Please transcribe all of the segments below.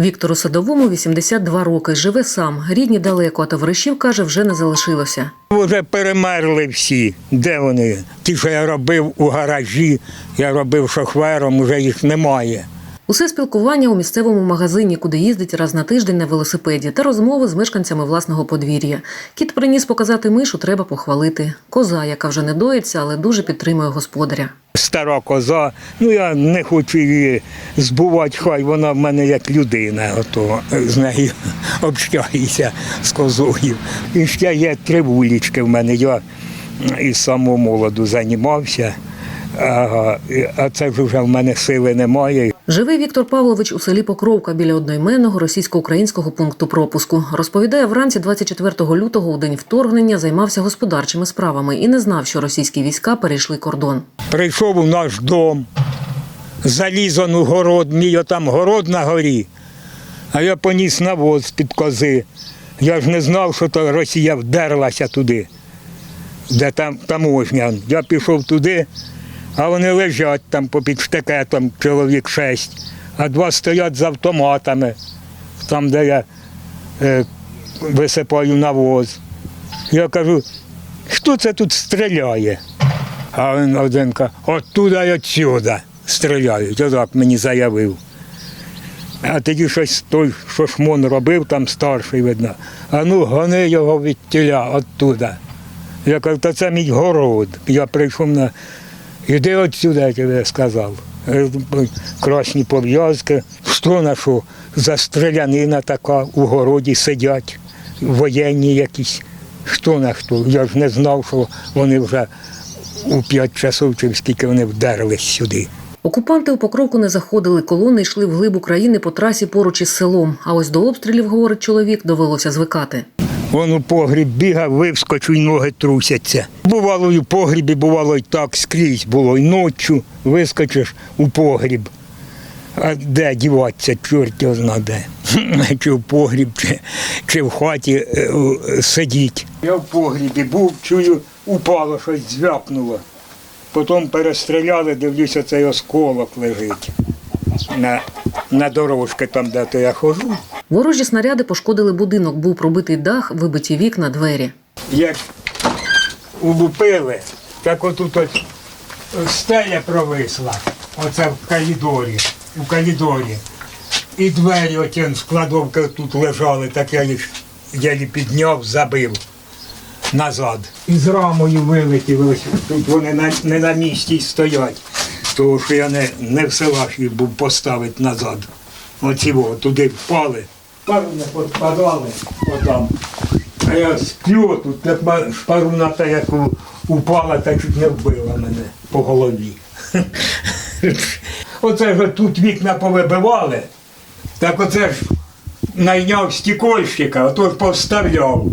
Віктору Садовому 82 роки. Живе сам. Рідні далеко, а товаришів, каже, вже не залишилося. Вже перемерли всі. Де вони? Ті, що я робив у гаражі, я робив шофером, вже їх немає. Усе спілкування у місцевому магазині, куди їздить раз на тиждень на велосипеді, та розмови з мешканцями власного подвір'я. Кіт приніс показати мишу, треба похвалити. Коза, яка вже не доїться, але дуже підтримує господаря. Стара коза, ну я не хочу її збувати, хай вона в мене як людина, ото з нею общаюся з козою. І ще є три вулички в мене. Я із самого молоду займався, а, а це вже в мене сили немає. Живе Віктор Павлович у селі Покровка біля одноіменного російсько-українського пункту пропуску. Розповідає, вранці 24 лютого у день вторгнення займався господарчими справами і не знав, що російські війська перейшли кордон. Прийшов у наш дом, залізон у город, мій отам город на горі, а я поніс навоз під кози. Я ж не знав, що то Росія вдерлася туди, де там таможня. Я пішов туди, а вони лежать там попід штекетом, чоловік шесть, а два стоять з автоматами, там, де я е, висипаю навоз. Я кажу, хто це тут стріляє? А він один каже, оттуда і отсюда стріляють. Отак мені заявив. А тоді щось той, що шмон робив, там старший видно. А ну гони його від тіля оттуда. Я кажу, то це мій город. Я прийшов на. Іди отсюда, я тобі сказав. Красні пов'язки. Що на що? За така у городі сидять, воєнні якісь. Хто на хто? Я ж не знав, що вони вже у п'ять часов чи скільки вони вдерлись сюди. Окупанти у Покровку не заходили, колони йшли вглиб України по трасі поруч із селом. А ось до обстрілів, говорить чоловік, довелося звикати. Вон у погріб бігав, вискочу, і ноги трусяться. Бувало і в погрібі, бувало і так скрізь було. І ночі вискочиш у погріб. А де діватися, чорт його зна де. Чи в погріб, чи, чи в хаті е, сидіть. Я в погрібі був, чую, упало щось звякнуло. Потім перестріляли, дивлюся, цей осколок лежить на, на дорожці, там, де то я хожу. Ворожі снаряди пошкодили будинок, був пробитий дах, вибиті вікна, двері. як улупили, так отут ось стеля провисла, оце в коридорі, у коридорі. І двері оті з кладовки тут лежали, так я їх єлі підняв, забив назад. І з рамою вилетів, тут вони не на місці стоять, тому що я не, не в їх був поставити назад. Оці во, туди впали. Пару не підпадали отам. А я сплю, тут шпаруна та як упала, та чуть не вбила мене по голові. Оце ж тут вікна повибивали, так оце ж найняв стекольщика, ото ж повставляв.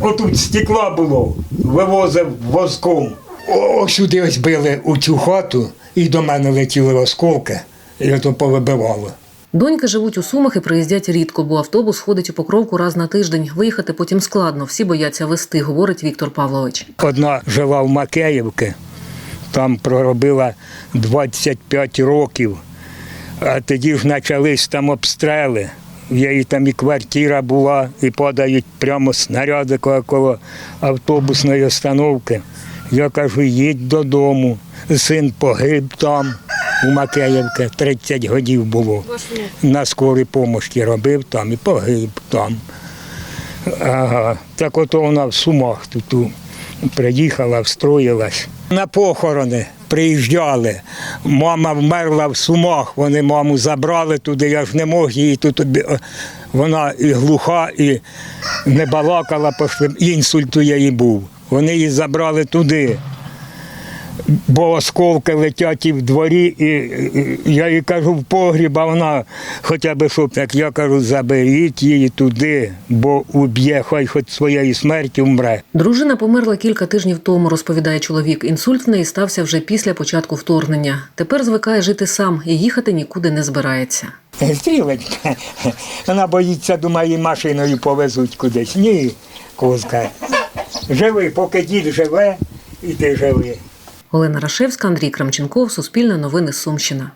Отут стекла було, вивозив воском. О, сюди ось били у цю хату, і до мене летіли осколки, і ото повибивало. Доньки живуть у Сумах і приїздять рідко, бо автобус ходить у Покровку раз на тиждень. Виїхати потім складно, всі бояться вести, говорить Віктор Павлович. Одна жила в Макеївці, там проробила 25 років, а тоді ж почались там обстріли. В її там і квартира була, і падають прямо снаряди коло автобусної остановки. Я кажу, їдь додому. Син погиб там, у Макеївці, 30 годів було. На скорій помощі робив там і погиб там. Ага. Так ото вона в Сумах тут приїхала, встроїлась. На похорони приїжджали. Мама вмерла в Сумах, вони маму забрали туди, я ж не мог її тут. Вона і глуха, і не балакала, пошли, інсульт у її був. Вони її забрали туди. Бо осколки летять і в дворі, і, я їй кажу в погріб, а вона хоча б щоб так, я кажу, заберіть її туди, бо уб'є, хай хоч своєю смертю вмре. Дружина померла кілька тижнів тому, розповідає чоловік. Інсульт в неї стався вже після початку вторгнення. Тепер звикає жити сам і їхати нікуди не збирається. Стрілечка. Вона боїться, думає, машиною повезуть кудись. Ні, козка. Живи, поки дід живе, і ти живи. Олена Рашевська, Андрій Крамченков, Суспільне новини Сумщина.